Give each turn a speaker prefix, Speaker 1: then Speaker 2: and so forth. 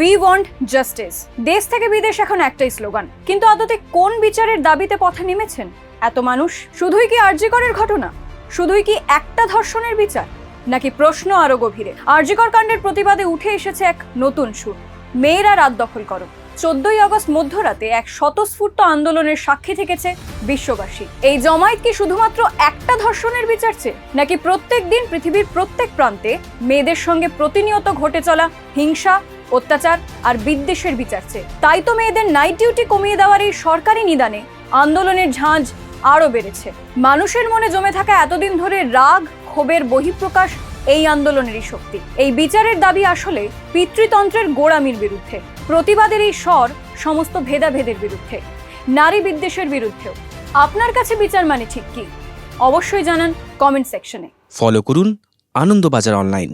Speaker 1: We want justice দেশ থেকে বিদেশ এখন একটাই স্লোগান। কিন্তু আদতে কোন বিচারের দাবিতে পথে নেমেছেন? এত মানুষ? শুধুই কি আরজিকরের ঘটনা? শুধুই কি একটা ধর্ষণের বিচার? নাকি প্রশ্ন আরও গভীরে? আরজিকর কাণ্ডের প্রতিবাদে উঠে এসেছে এক নতুন সুর। মেয়েরা রাত দখল করো। চোদ্দই আগস্ট মধ্যরাতে এক স্বতঃস্ফূর্ত আন্দোলনের সাক্ষী থেকেছে বিশ্ববাসী। এই জমায়েত কি শুধুমাত্র একটা ধর্ষণের বিচার চেয়ে? নাকি প্রত্যেক দিন পৃথিবীর প্রত্যেক প্রান্তে মেয়েদের সঙ্গে প্রতিনিয়ত ঘটে চলা হিংসা অত্যাচার আর বিদ্বেষের বিচার চেয়ে। তাই তো মেয়েদের নাইট ডিউটি কমিয়ে দেওয়ার এই সরকারি নিদানে আন্দোলনের ঝাঁঝ আরও বেড়েছে। মানুষের মনে জমে থাকা এতদিন ধরে রাগ, ক্ষোভের বহিঃপ্রকাশ এই আন্দোলনেরই শক্তি। এই বিচারের দাবি আসলে পিতৃতন্ত্রের গোড়ামির বিরুদ্ধে। প্রতিবাদের এই স্বর সমস্ত ভেদাভেদের বিরুদ্ধে। নারী বিদ্বেষের বিরুদ্ধেও। আপনার কাছে বিচার মানে ঠিক কি? অবশ্যই জানান কমেন্ট সেকশনে।
Speaker 2: ফলো করুন আনন্দবাজার অনলাইন।